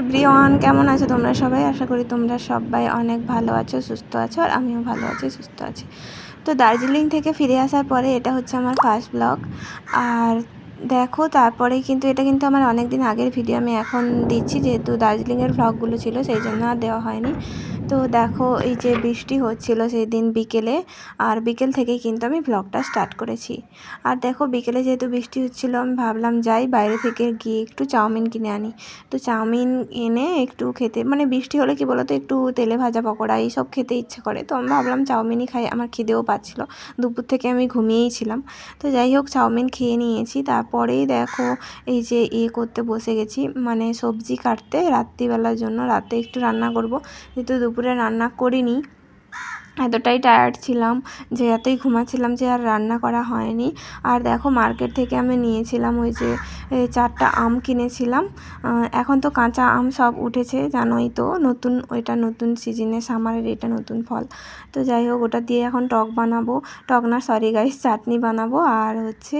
Everyone, কেমন আছো তোমরা সবাই? আশা করি তোমরা সবাই অনেক ভালো আছো, সুস্থ আছো, আর আমিও ভালো আছি, সুস্থ আছি। তো দার্জিলিং থেকে ফিরে আসার পরে এটা হচ্ছে আমার ফার্স্ট ব্লগ আর দেখো, তারপরে কিন্তু এটা কিন্তু আমার অনেক দিন আগের ভিডিও আমি এখন দিচ্ছি, যেহেতু দার্জিলিংয়ের ভ্লগগুলো ছিল, সেই জন্য আর দেওয়া হয়নি। তো দেখো, এই যে বৃষ্টি হচ্ছিল সেই দিন বিকেলে, আর বিকেল থেকেই কিন্তু আমি ব্লগটা স্টার্ট করেছি। আর দেখো, বিকেলে যেহেতু বৃষ্টি হচ্ছিল, আমি ভাবলাম যাই বাইরে থেকে গিয়ে একটু চাউমিন কিনে আনি। তো চাউমিন এনে একটু খেতে মানে বৃষ্টি হলে কি বলতো, একটু তেলে ভাজা পকোড়া এইসব খেতে ইচ্ছে করে। তো আমি ভাবলাম চাউমিনই খাই, আমার খিদেও পাচ্ছিলো। দুপুর থেকে আমি ঘুমিয়েই ছিলাম। তো যাই হোক, চাউমিন খেয়ে নিয়েছি। তারপরেই দেখো, এই যে ইয়ে করতে বসে গেছি। মানে সবজি কাটতে, রাত্রিবেলার জন্য রাতে একটু রান্না করব। যেহেতু দুপুর দুপুরে রান্না করিনি। এতটাই টায়ার্ড ছিলাম যে এতই ঘুমাচ্ছিলাম যে আর রান্না করা হয়নি। আর দেখো মার্কেট থেকে আমি নিয়েছিলাম ওই যে চারটা আম কিনেছিলাম। এখন তো কাঁচা আম সব উঠেছে, জানোই তো, নতুন, ওইটা নতুন সিজনে সামারের এটা নতুন ফল। তো যাই হোক, ওটা দিয়ে এখন টক বানাবো। টক না সরি গাইস চাটনি বানাবো। আর হচ্ছে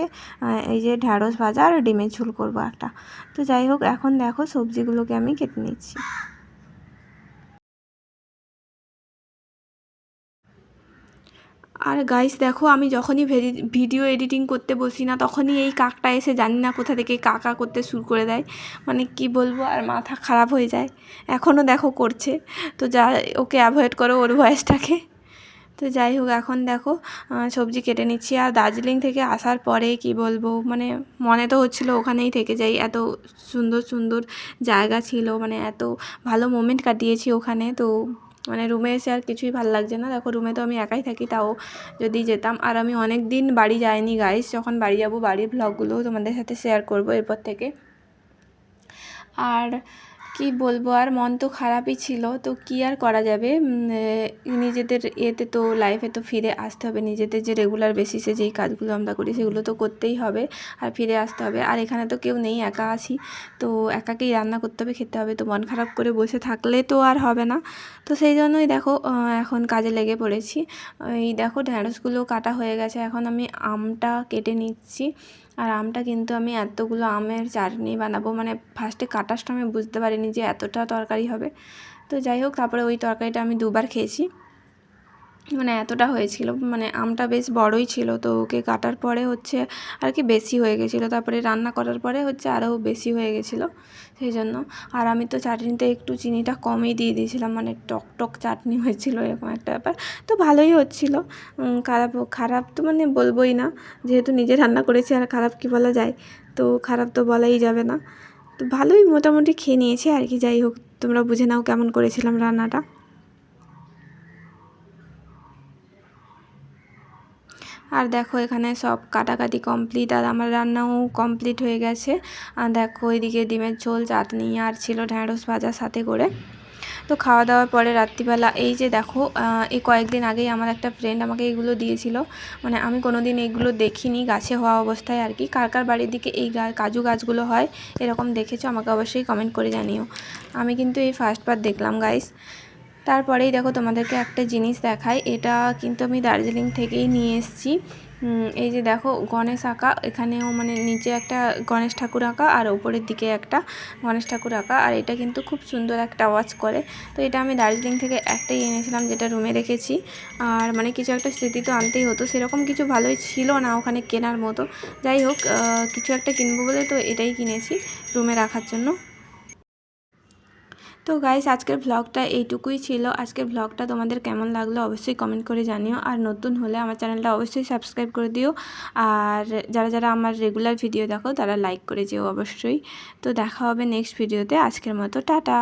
এই যে ঢ্যাঁড়স ভাজা আর ডিমের ঝোল করব একটা। তো যাই হোক, এখন দেখো সবজিগুলোকে আমি কেটে নিচ্ছি। আর গাইস দেখো, আমি যখনই ভিডিও এডিটিং করতে বসি না, তখনই এই কাকটা এসে জানি না কোথা থেকে কাকা করতে শুরু করে দেয়। মানে কি বলব, আর মাথা খারাপ হয়ে যায়। এখনও দেখো করছে। তো যা, ওকে অ্যাভয়েড করো ওর ভয়েসটাকে তো যাই হোক, এখন দেখো সবজি কেটে নিচ্ছি। আর দার্জিলিং থেকে আসার পরে কি বলব মানে মনে তো হচ্ছিল ওখানেই থেকে যাই। এত সুন্দর সুন্দর জায়গা ছিল মানে এত ভালো মোমেন্ট কাটিয়েছি ওখানে। তো মানে রুমে এসে আর কিছুই ভালো লাগছে না। দেখো রুমে তো আমি একাই থাকি, তাও যদি যেতাম। আর আমি অনেক দিন বাড়ি যাইনি গাইস যখন বাড়ি যাব, বাড়ির ব্লগুলো তোমাদের সাথে শেয়ার করব এরপর থেকে। আর কি বলব, আর মন তো খারাপই ছিল। তো কি আর করা যাবে? নিজেদের এতে তো লাইফে তো ফিরে আসতে হবে। নিজেদের যে রেগুলার বেসিসে যেই কাজগুলো আমরা করি, সেগুলো তো করতেই হবে আর ফিরে আসতে হবে। আর এখানে তো কেউ নেই, একা আছি। তো একাকেই রান্না করতে হবে, খেতে হবে। তো মন খারাপ করে বসে থাকলে তো আর হবে না। তো সেই জন্যই দেখো এখন কাজে লেগে পড়েছি। এই দেখো ঢ্যাঁড়সগুলো কাটা হয়ে গেছে। এখন আমি আমটা কেটে নিচ্ছি। আর আমটা কিন্তু আমি এতগুলো আমের চাটনি বানাবো মানে ফার্স্টে কাটার সময় বুঝতে পারিনি যে এতটা তরকারি হবে। তো যাই হোক, তারপরে ওই তরকারিটা আমি দুবার খেয়েছি। মানে এতটা হয়েছিল মানে আমটা বেশ বড়ই ছিল, তো ওকে কাটার পরে হচ্ছে আর কি বেশি হয়ে গেছিল, তারপরে রান্না করার পরে হচ্ছে আরও বেশি হয়ে গেছিল, সেই জন্য। আর আমি তো চাটনিতে একটু চিনিটা কমই দিয়ে দিয়েছিলাম মানে টক টক চাটনি হয়েছিল এরকম একটা ব্যাপার, তো ভালোই হচ্ছিল। খারাপ খারাপ তো মানে বলবোই না, যেহেতু নিজে রান্না করেছি আর খারাপ কি বলা যায়, তো খারাপ তো বলাই যাবে না। তো ভালোই মোটামুটি খেয়ে নিয়েছি আর কি, যাই হোক, তোমরা বুঝে নাও কেমন করেছিলাম রান্নাটা। আর দেখো এখানে সব কাটাকাটি কমপ্লিট আর আমার রান্নাও কমপ্লিট হয়ে গেছে। আর দেখো ওইদিকে ডিমের ঝোল, চাটনি আর ছিল ঢ্যাঁড়স ভাজা সাথে করে। তো খাওয়া দাওয়ার পরে রাত্রিবেলা এই যে দেখো এই কয়েকদিন আগেই আমার একটা ফ্রেন্ড আমাকে এইগুলো দিয়েছিল। মানে আমি কোনো দিন এইগুলো দেখিনি, গাছে হওয়া অবস্থায় আর কি। কার কার বাড়ির দিকে এই কাজু গাছগুলো হয় এরকম দেখেছ, আমাকে অবশ্যই কমেন্ট করে জানিও। আমি কিন্তু এই ফার্স্টবার দেখলাম গাইস তারপরেই দেখো তোমাদেরকে একটা জিনিস দেখাই। এটা কিন্তু আমি দার্জিলিং থেকেই নিয়ে এসেছি। এই যে দেখো গণেশ আঁকা, এখানেও মানে নিচে একটা গণেশ ঠাকুর আঁকা আর ওপরের দিকে একটা গণেশ ঠাকুর আঁকা। আর এটা কিন্তু খুব সুন্দর একটা আওয়াজ করে। তো এটা আমি দার্জিলিং থেকে একটাই এনেছিলাম যেটা রুমে রেখেছি। আর মানে কিছু একটা স্মৃতি তো আনতেই হতো। সেরকম কিছু ভালোই ছিল না ওখানে কেনার মতো। যাই হোক কিছু একটা কিনবো বলে তো এটাই কিনেছি রুমে রাখার জন্য। তো গাইস আজকের ভ্লগটা এইটুকুই ছিল। আজকের ভ্লগটা তোমাদের কেমন লাগল অবশ্যই কমেন্ট করে জানিও। আর নতুন হলে আমার চ্যানেলটা অবশ্যই সাবস্ক্রাইব করে দিও। আর যারা যারা আমার রেগুলার ভিডিও দেখো, তারা লাইক করে যেও অবশ্যই। তো দেখা হবে নেক্সট ভিডিওতে আজকের মতো, টাটা!